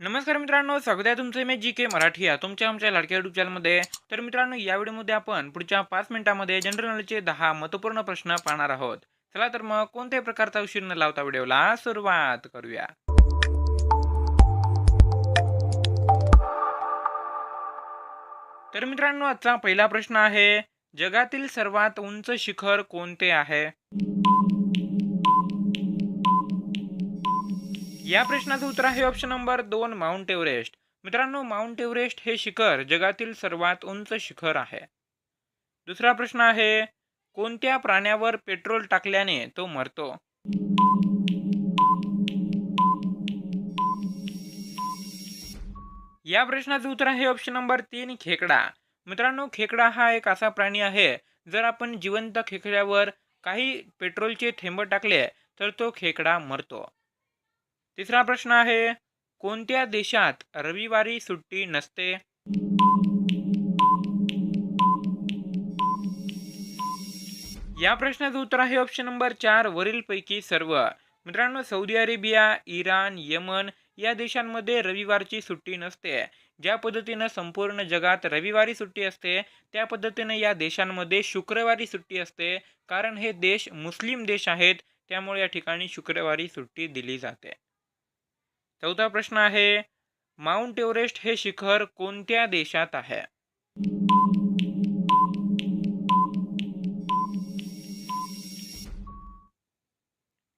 नमस्कार मित्रांनो स्वागत आहे तुमचं मी जी के मराठी या तुमच्या आमच्या लाडक्या युट्यूब चॅनलमध्ये तर मित्रांनो या व्हिडिओमध्ये आपण पुढच्या पाच मिनिटांमध्ये जनरल नॉलेजचे दहा महत्त्वपूर्ण प्रश्न पाहणार आहोत. चला तर मग कोणत्याही प्रकारचा उशीर न लावता व्हिडिओला सुरुवात करूया. तर मित्रांनो आजचा पहिला प्रश्न आहे जगातील सर्वात उंच शिखर कोणते आहे? या प्रश्नाचं उत्तर आहे ऑप्शन नंबर दोन माउंट एव्हरेस्ट मित्रांनो माउंट एव्हरेस्ट हे शिखर जगातील सर्वात उंच शिखर आहे. दुसरा प्रश्न आहे कोणत्या प्राण्यावर पेट्रोल टाकल्याने तो मरतो? या प्रश्नाचं उत्तर आहे ऑप्शन नंबर तीन खेकडा. मित्रांनो खेकडा हा एक असा प्राणी आहे जर आपण जिवंत खेकड्यावर काही पेट्रोलचे थेंब टाकले तर तो खेकडा मरतो. तिसरा प्रश्न आहे कोणत्या देशात रविवारी सुट्टी नसते? या प्रश्नाचं उत्तर आहे ऑप्शन नंबर चार वरीलपैकी सर्व. मित्रांनो सौदी अरेबिया इराण यमन या देशांमध्ये रविवारची सुट्टी नसते. ज्या पद्धतीनं संपूर्ण जगात रविवारी सुट्टी असते त्या पद्धतीनं या देशांमध्ये शुक्रवारी सुट्टी असते. कारण हे देश मुस्लिम देश आहेत त्यामुळे या ठिकाणी शुक्रवारी सुट्टी दिली जाते. चौथा प्रश्न आहे माउंट एव्हरेस्ट हे शिखर कोणत्या देशात आहे?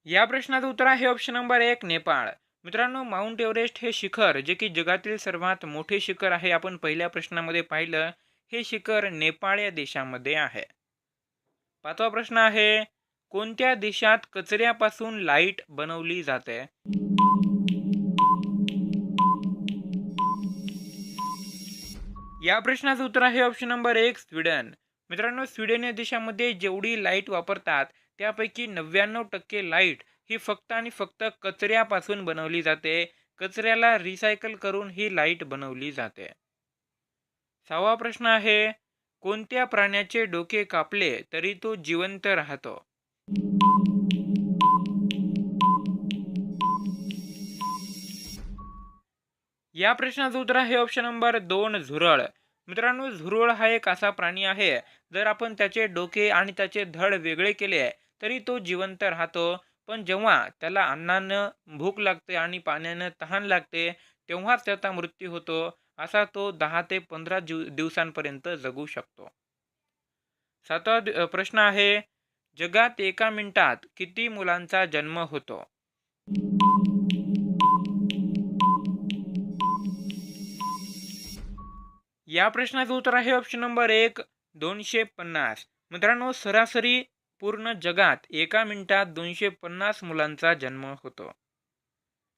या प्रश्नाचं उत्तर आहे ऑप्शन नंबर एक नेपाळ. मित्रांनो माउंट एव्हरेस्ट हे शिखर जे की जगातील सर्वात मोठे शिखर आहे आपण पहिल्या प्रश्नामध्ये पाहिलं हे शिखर नेपाळ या देशामध्ये आहे. पाचवा प्रश्न आहे कोणत्या देशात कचऱ्यापासून लाइट बनवली जाते? या प्रश्नाचं उत्तर आहे ऑप्शन नंबर एक स्वीडन मित्रांनो स्वीडन या देशामध्ये जेवढी लाइट वापरतात त्यापैकी नव्याण्णव टक्के लाइट ही फक्त आणि फक्त कचऱ्यापासून बनवली जाते. कचऱ्याला रिसायकल करून ही लाइट बनवली जाते. सहावा प्रश्न आहे कोणत्या प्राण्याचे डोके कापले तरी तो जिवंत राहतो? या प्रश्नाचं उत्तर आहे ऑप्शन नंबर दोन झुरळ. मित्रांनो झुरळ हा एक असा प्राणी आहे. जर आपण त्याचे डोके आणि त्याचे धड वेगळे केले तरी तो जिवंत राहतो. पण जेव्हा त्याला अन्नानं भूक लागते आणि पाण्यानं तहान लागते तेव्हाच त्याचा मृत्यू होतो. असा तो दहा ते पंधरा जीव दिवसांपर्यंत जगू शकतो. सातवा प्रश्न आहे जगात एका मिनिटात किती मुलांचा जन्म होतो? या प्रश्नाचं उत्तर आहे ऑप्शन नंबर एक दोनशे पन्नास. मित्रांनो सरासरी पूर्ण जगात एका मिनिटात दोनशे पन्नास मुलांचा जन्म होतो.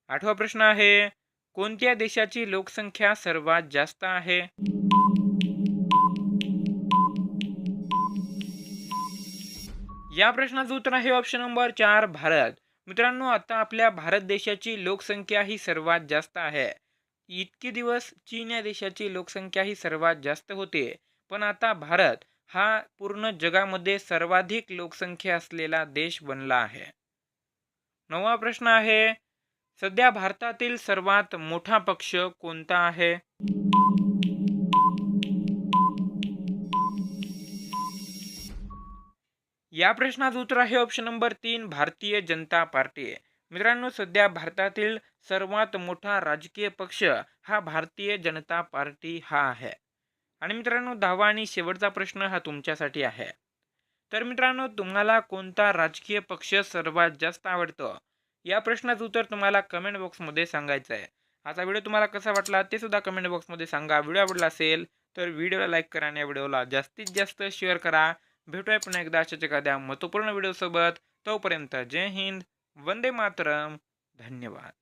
आठवा प्रश्न आहे कोणत्या देशाची लोकसंख्या सर्वात जास्त आहे? या प्रश्नाचं उत्तर आहे ऑप्शन नंबर चार भारत. मित्रांनो आता आपल्या भारत देशाची लोकसंख्या ही सर्वात जास्त आहे. इतके दिवस चीन या देशाची लोकसंख्या ही सर्वात जास्त होती. पण आता भारत हा पूर्ण जगामध्ये सर्वाधिक लोकसंख्या असलेला देश बनला आहे. नवा प्रश्न आहे सध्या भारतातील सर्वात मोठा पक्ष कोणता आहे? या प्रश्नाचं उत्तर आहे ऑप्शन नंबर तीन भारतीय जनता पार्टी. मित्रांनो सध्या भारतातील सर्वात मोठा राजकीय पक्ष हा भारतीय जनता पार्टी हा आहे. आणि मित्रांनो दहावा आणि शेवटचा प्रश्न हा तुमच्यासाठी आहे. तर मित्रांनो तुम्हाला कोणता राजकीय पक्ष सर्वात जास्त आवडतो? या प्रश्नाचं उत्तर तुम्हाला कमेंट बॉक्समध्ये सांगायचं आहे. आता व्हिडिओ तुम्हाला कसा वाटला ते सुद्धा कमेंट बॉक्समध्ये सांगा. व्हिडिओ आवडला असेल तर व्हिडिओला लाईक करा आणि या व्हिडिओला जास्तीत जास्त शेअर करा. भेटूया पुन्हा एकदा अशाच एखाद्या महत्त्वपूर्ण व्हिडिओसोबत. तोपर्यंत जय हिंद. वंदे मातरम. धन्यवाद.